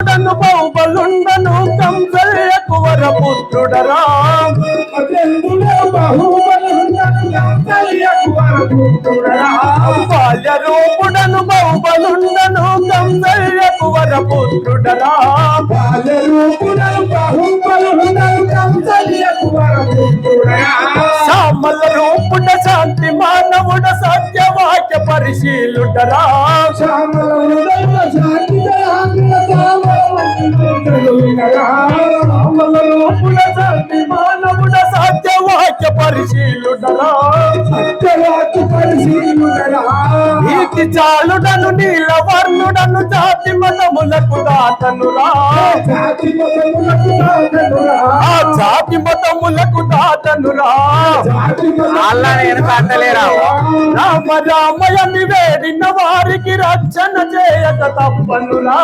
పుత్రుడను బాహుబలుండను కంసయ్యకు వర పుత్రుడరా బాల్య రూపుడను బాహుబలుండను కంసయ్యకు వర పుత్రుడరా శ్యామల రూపుడ శాంతి మానవుడ సత్యవాక్య పరిశీలుడరా. శ్యామల రూపుడ శాంతి మానవుడ సత్యవాక్య పరిశీలుడరా నీతి చాలుడను నీల వర్ణుడను జాతి మతములకు దాతనురా. ఆ జాతి మతములకు దాతనురా. అల్లా నేను కట్టలేరావు రామ రామయని వేడిన వారికి రక్షణ చేయక తప్పనురా.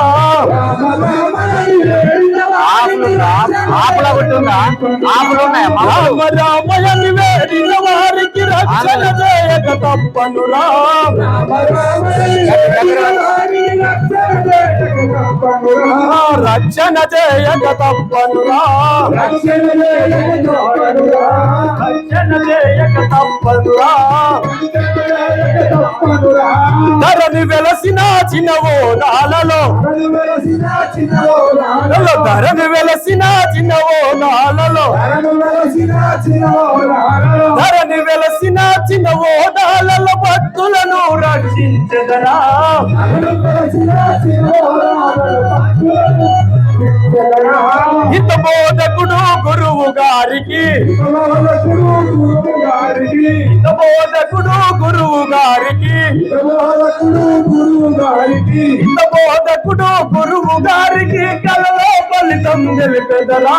ఉన్నాయా రామ రామయని వేడిన వారికి రక్షణ తప్పనురా. రక్షణ చేయక తప్పనురా. రక్షణ చేయక తప్పనురా ధరని వెలసిన చిన్నవో నాలలో ధరని వెలసిన చిన్నవో నాలలో ధరని వెలసిన చిన్నవో నాలలో భక్తులను రక్షించదరా. హిత బోధకుడు గురువు గారికి. హిత బోధకుడు గురువు గారికి. హిత బోధకుడు గురువు గారికి కలలో ఫలితం తెలిపెదరా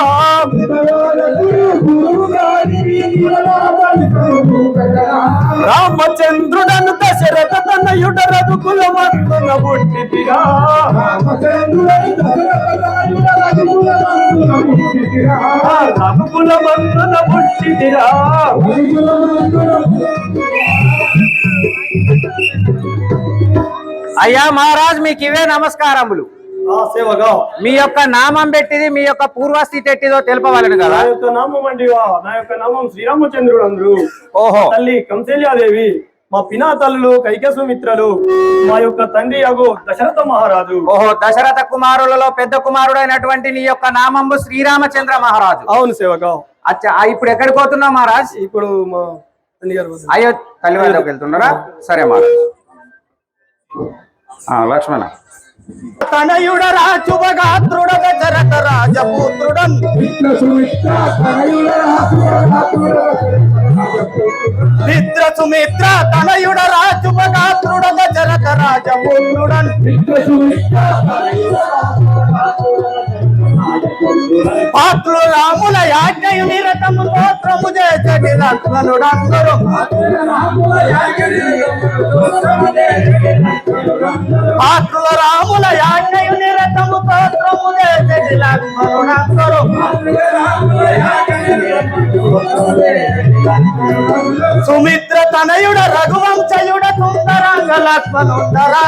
రామచంద్రుడను దశరథ తనయుడ రఘుకుల వంతున పుట్టిదిరా రఘుకుల వంతున పుట్టిదిరా అయ్యా మహారాజ్ మీకు ఇవే నమస్కారములు. సేవగా. మీ యొక్క నామం పెట్టిది మీ యొక్క పూర్వస్థితి ఎట్టిదో తెలుపవలను నా కదా యొక్క నామం అండివా నా యొక్క నామం శ్రీరామచంద్రుడు అందరు ఓహో తల్లి కంసల్యాదేవి మా పినా తల్లులు కైకసుమిత్రలు మా యొక్క తండ్రి అగు దశరథ మహారాజు. ఓహో దశరథ కుమారులలో పెద్ద కుమారుడైనటువంటి నీ యొక్క నామంబు శ్రీరామచంద్ర మహారాజు. అవును సేవగా. అచ్చా ఇప్పుడు ఎక్కడికి పోతున్నావు మహారాజ్? ఇప్పుడు మా. అయ్యో తల్లిదండ్రులకు వెళ్తున్నారా? సరే మహారాజ్. లక్ష్మణ తనయుడ రాజువగాత్రుడ దశరథ రాజపుత్రుడన్. మిత్ర సుమిత్ర తనయుడ రాజువగాత్రుడ దశరథ రాజపుత్రుడన్. పాత్రులు రాముల యాజ్ఞయు నిరతము స్తోత్రము చేసటి లక్ష్మణుడందరూ పాత్రుల రాముల యాజ్ఞయు నిరతము స్తోత్రము చేసటి సుమిత్ర తనయుడ రఘువంశయుడ సుందరంగ లక్ష్మణుందరా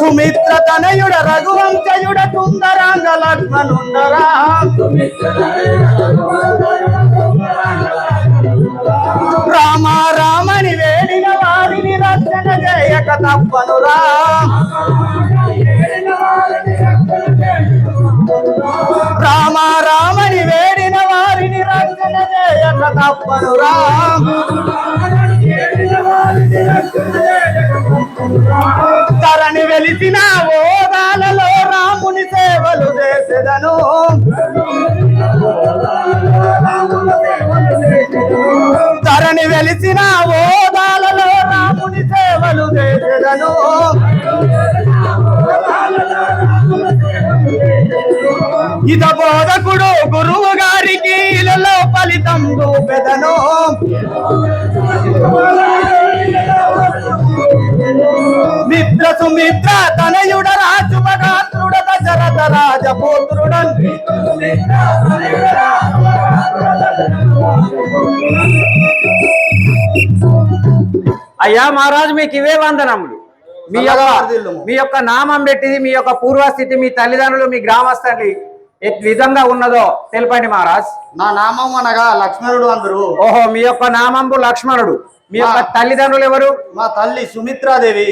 సుమిత్ర తనయుడ రఘువంశయుడ సుందరంగ లక్ష్మణుందరా చేయక తప్పనురా రామ రామని వేడిన వారిని రక్షణ చేయక తప్పనురా తరణి వెలిసిన ఓదాలలో రాముని సేవలు చేసేదను. తరణి వెలిసిన ఓ ఇద బోధకుడు గురువు గారికి ఇలలో ఫలితం చూపెదను. మిత్ర సుమిత్ర తనయుడ రాజుమగాత్రుడ దశరథ రాజపుత్రుడన్. అయ్యా మహారాజు మీకు ఇవే వందనములు. మీ యొక్క. మీ యొక్క నామం పెట్టింది మీ యొక్క పూర్వస్థితి మీ తల్లిదండ్రులు మీ గ్రామస్థలి విధంగా ఉన్నదో తెలపండి మహారాజ్. నా నామం అనగా లక్ష్మణుడు అందరు. ఓహో మీ యొక్క నామంబు లక్ష్మణుడు. మీ యొక్క. తల్లిదండ్రులు ఎవరు? మా తల్లి సుమిత్రాదేవి.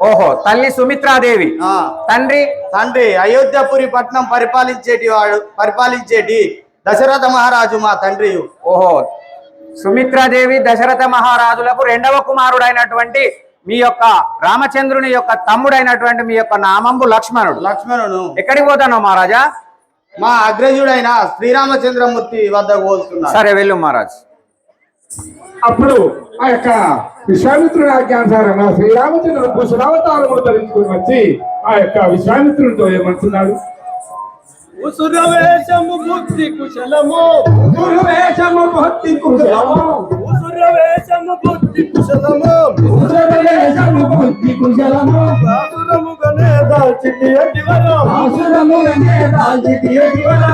ఓహో తల్లి సుమిత్రాదేవి. ఆ. తండ్రి? తండ్రి అయోధ్యపురి పట్నం పరిపాలించేటి వాడు పరిపాలించేటి దశరథ మహారాజు మా తండ్రి ఓహో సుమిత్రాదేవి దశరథ మహారాజులకు రెండవ కుమారుడైనటువంటి మీ యొక్క రామచంద్రుని యొక్క తమ్ముడైనటువంటి మీ యొక్క నామంబు లక్ష్మణుడు. లక్ష్మణుడు. ఎక్కడికి పోతాను మహారాజా? మా అగ్రజుడైన శ్రీరామచంద్రమూర్తి వద్దకు పోతున్నాడు. సరే వెళ్ళు మహారాజ్. అప్పుడు ఆ యొక్క విశ్వామిత్రుని ఆజ్ఞానుసారం ఆ శ్రీరామచంద్రుడు కుశలావతారములు ధరించుకుని వచ్చి ఆ యొక్క విశ్వామిత్రునితో ఏమంటున్నాడు? ఉసురవేషము బుద్ధి కుశలము. కుశలము. ఉసురవేషము బుద్ధి కుశలము. గురువేషము భక్తి కుశలము. దాల్చితి ఎగివల.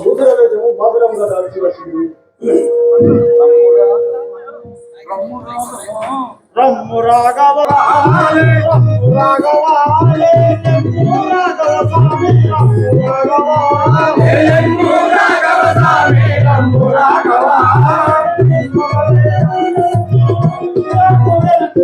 ఉసురవేషము వచ్చింది. రమ్ము రాఘవ రమ్ము రాఘవ